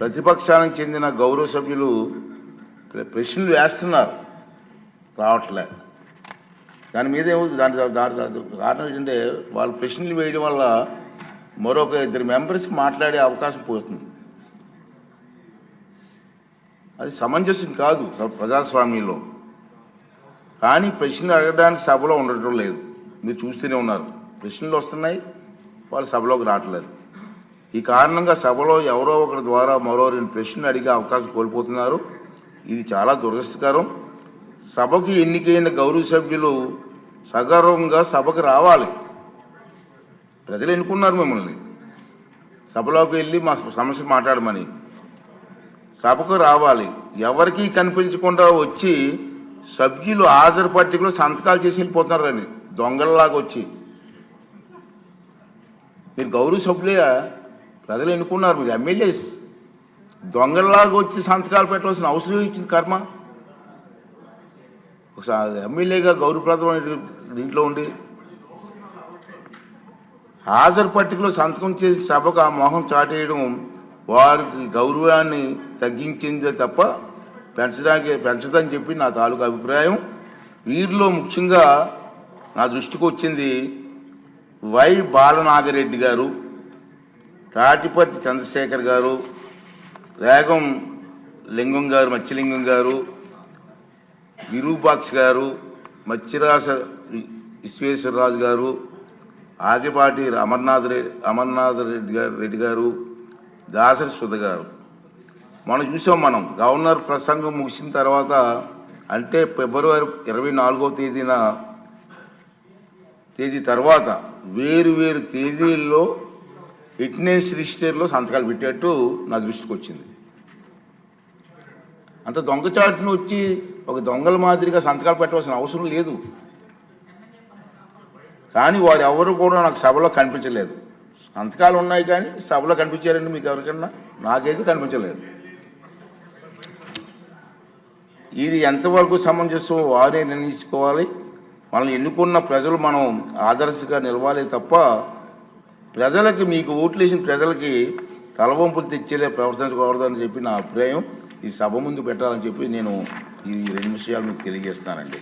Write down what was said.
ప్రతిపక్షానికి చెందిన గౌరవ సభ్యులు ప్రశ్నలు వేస్తున్నారు. రావట్లే. దాని మీద ఏమవుతుంది దాని దాని కారణం ఏంటంటే వాళ్ళు ప్రశ్నలు వేయడం వల్ల మరొక ఇద్దరు మెంబర్స్ మాట్లాడే అవకాశం పోతుంది. అది సమంజసం కాదు ప్రజాస్వామ్యంలో. కానీ ప్రశ్నలు అడగడానికి సభలో ఉండటం లేదు. మీరు చూస్తూనే ఉన్నారు. ప్రశ్నలు వస్తున్నాయి. వాళ్ళు సభలోకి రావట్లేదు. ఈ కారణంగా సభలో ఎవరో ఒకరి ద్వారా మరో రెండు ప్రశ్నలు అడిగే అవకాశం కోల్పోతున్నారు. ఇది చాలా దురదృష్టకరం. సభకు ఎన్నికైన గౌరవ సభ్యులు సగర్వంగా సభకు రావాలి. ప్రజలు ఎన్నుకున్నారు మిమ్మల్ని. సభలోకి వెళ్ళి మా సమస్య మాట్లాడమని. సభకు రావాలి. ఎవరికీ కనిపించకుండా వచ్చి సభ్యులు హాజరు పట్టికలో సంతకాలు చేసి వెళ్ళిపోతున్నారని దొంగలలాగా వచ్చి. మీరు గౌరవ సభ్యులే ప్రజలు ఎన్నుకున్నారు? మీరు ఎమ్మెల్యేస్. దొంగలలాగా వచ్చి సంతకాలు పెట్టవలసిన అవసరం ఇచ్చింది కర్మ? ఒకసారి ఎమ్మెల్యేగా గౌరవప్రదమైన దీంట్లో ఉండి హాజరు పట్టికలో సంతకం చేసి సభకు ఆ మొహం చాటేయడం వారికి గౌరవాన్ని తగ్గించిందే తప్ప పెంచడానికి పెంచదని చెప్పి నా తాలూకు అభిప్రాయం. వీరిలో ముఖ్యంగా నా దృష్టికి వచ్చింది వై బాలనాగరెడ్డి గారు. తాటిపర్తి చంద్రశేఖర్ గారు రేగం లింగం గారు మత్స్యలింగం గారు విరూపాక్ష గారు మత్స్యరాస విశ్వేశ్వరరాజు గారు ఆగిపాటి అమర్నాథ్ రెడ్డి అమర్నాథ్ రెడ్డి గారు రెడ్డి గారు దాసరి సుధ గారు. మనం చూసాం మనం గవర్నర్ ప్రసంగం ముగిసిన తర్వాత అంటే ఫిబ్రవరి ఇరవై నాలుగో తేదీన తేదీ తర్వాత వేరు వేరు తేదీల్లో ఫిట్నెస్ రిజిస్టర్లో సంతకాలు పెట్టేట్టు నా దృష్టికి వచ్చింది. అంత దొంగచాటును వచ్చి ఒక దొంగల మాదిరిగా సంతకాలు పెట్టవలసిన అవసరం లేదు. కానీ వారు ఎవరు కూడా నాకు సభలో కనిపించలేదు. సంతకాలు ఉన్నాయి కానీ సభలో కనిపించారండి మీకు ఎవరికన్నా? నాకైతే కనిపించలేదు. ఇది ఎంతవరకు సమంజసం వారే నిర్ణయించుకోవాలి. మనల్ని ఎన్నుకున్న ప్రజలు మనం ఆదర్శగా నిలవాలి తప్ప ప్రజలకి మీకు ఓట్లు వేసిన ప్రజలకి తలవంపులు తెచ్చేలే ప్రవర్తించకూడదని చెప్పి నా అభిప్రాయం. ఈ సభ ముందు పెట్టాలని చెప్పి నేను ఈ రెండు విషయాలు మీకు తెలియజేస్తానండి